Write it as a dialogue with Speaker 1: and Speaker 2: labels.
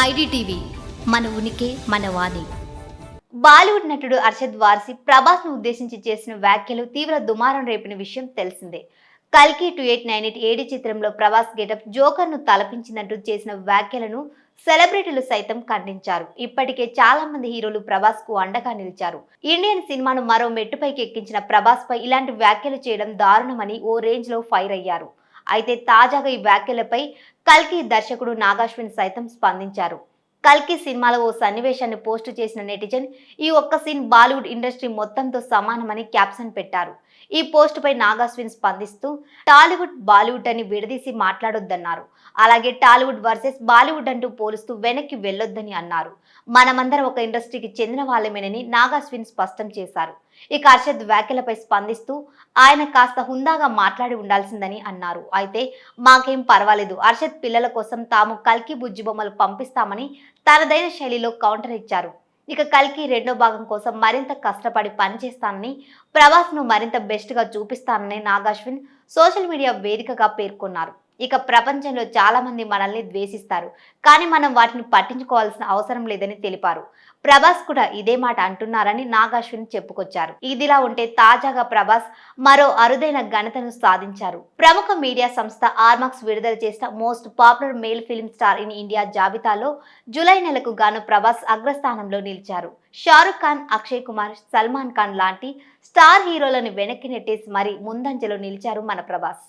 Speaker 1: IDTV మన ఉనికి మన వాణి.
Speaker 2: బాలీవుడ్ నటుడు అర్షద్ వార్సి ప్రభాస్ను ఉద్దేశించి చేసిన వ్యాఖ్యలు తీవ్ర దుమారం రేపిన విషయం తెలిసిందే. కల్కి two eight nine eight AD చిత్రంలో ప్రభాస్ గెటప్ జోకర్ను తలపించినట్టు చేసిన వ్యాఖ్యలను సెలబ్రిటీలు సైతం ఖండించారు. ఇప్పటికే చాలా మంది హీరోలు ప్రభాస్కు అండగా నిలిచారు. ఇండియన్ సినిమాను మరో మెట్టుపైకి ఎక్కించిన ప్రభాస్ పై ఇలాంటి వ్యాఖ్యలు చేయడం దారుణమని ఓ రేంజ్లో ఫైర్ అయ్యారు. అయితే తాజాగా ఈ వ్యాఖ్యలపై కల్కి దర్శకుడు నాగాశ్విన్ సైతం స్పందించారు. కల్కి సినిమాలో ఓ సన్నివేశాన్ని పోస్టు చేసిన నెటిజన్ ఈ ఒక్క సీన్ బాలీవుడ్ ఇండస్ట్రీ మొత్తంతో సమానమని క్యాప్షన్ పెట్టారు. ఈ పోస్ట్ పై నాగాస్విన్ స్పందిస్తూ టాలీవుడ్ బాలీవుడ్ అని విడదీసి మాట్లాడొద్దన్నారు. అలాగే టాలీవుడ్ వర్సెస్ బాలీవుడ్ అంటూ పోలుస్తూ వెనక్కి వెళ్ళొద్దని అన్నారు. మనమందరం ఒక ఇండస్ట్రీకి చెందిన వాళ్ళమేనని నాగాశ్విన్ స్పష్టం చేశారు. ఇక అర్షద్ వ్యాఖ్యలపై స్పందిస్తూ ఆయన కాస్త హుందాగా మాట్లాడి ఉండాల్సిందని అన్నారు. అయితే మాకేం పర్వాలేదు. హర్షద్ పిల్లల కోసం తాము కల్కి బుజ్జి బొమ్మలు పంపిస్తామని తనదైన శైలిలో కౌంటర్ ఇచ్చారు. ఇక కల్కి రెండో భాగం కోసం మరింత కష్టపడి పనిచేస్తానని ప్రభాస్ను మరింత బెస్ట్గా చూపిస్తానని నాగాశ్విన్ సోషల్ మీడియా వేదికగా పేర్కొన్నారు. ఇక ప్రపంచంలో చాలా మంది మనల్ని ద్వేషిస్తారు. కానీ మనం వాటిని పట్టించుకోవాల్సిన అవసరం లేదని తెలిపారు. ప్రభాస్ కూడా ఇదే మాట అంటున్నారని నాగాశ్విని చెప్పుకొచ్చారు. ఇదిలా ఉంటే తాజాగా ప్రభాస్ మరో అరుదైన ఘనతను సాధించారు. ప్రముఖ మీడియా సంస్థ ఆర్మాక్స్ విడుదల చేసిన most popular male film star in India జాబితాలో జూలై నెలకు గాను ప్రభాస్ అగ్రస్థానంలో నిలిచారు. షారుఖ్ ఖాన్ అక్షయ్ కుమార్ సల్మాన్ ఖాన్ లాంటి స్టార్ హీరోలను వెనక్కి నెట్టేసి మరీ ముందంజలో నిలిచారు మన ప్రభాస్.